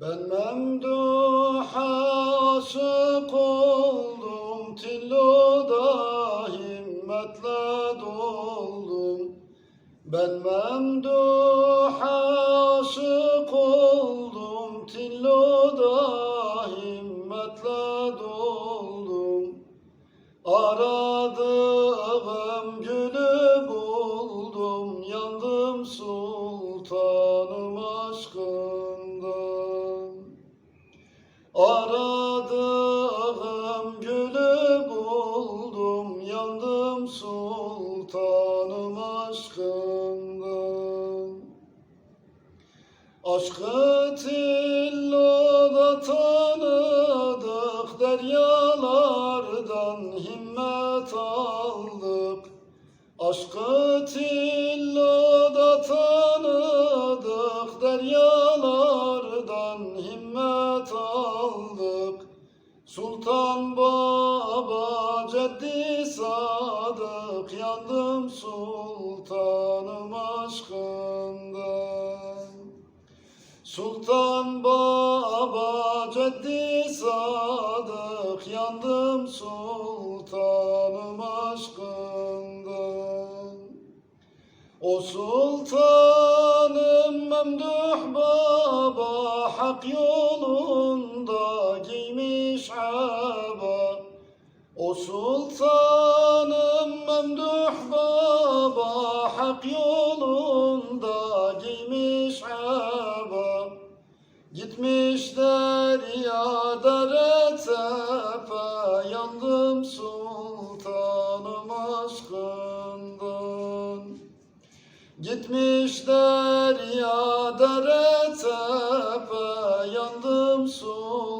Ben memduha aşık oldum, tilloda himmetle doldum. Ben memduha aşık oldum, tilloda himmetle doldum. Aradığım gülü Aradığım gülü buldum, yandım sultanım aşkından. Aşkı tilloda tanıdık, deryalardan himmet aldık. Aşkı tilloda Sultan Baba Ceddi Sadık, yandım sultanım aşkından. Sultan Baba Ceddi Sadık yandım sultanım aşkından O sultanım memduh baba hak yolunda giymiş aba O sultanım memduh baba hak yolunda giymiş aba Gitmişler ya dere tepe yandım sultanım aşkından. Gitmişler ya dere tepe yandım sultanım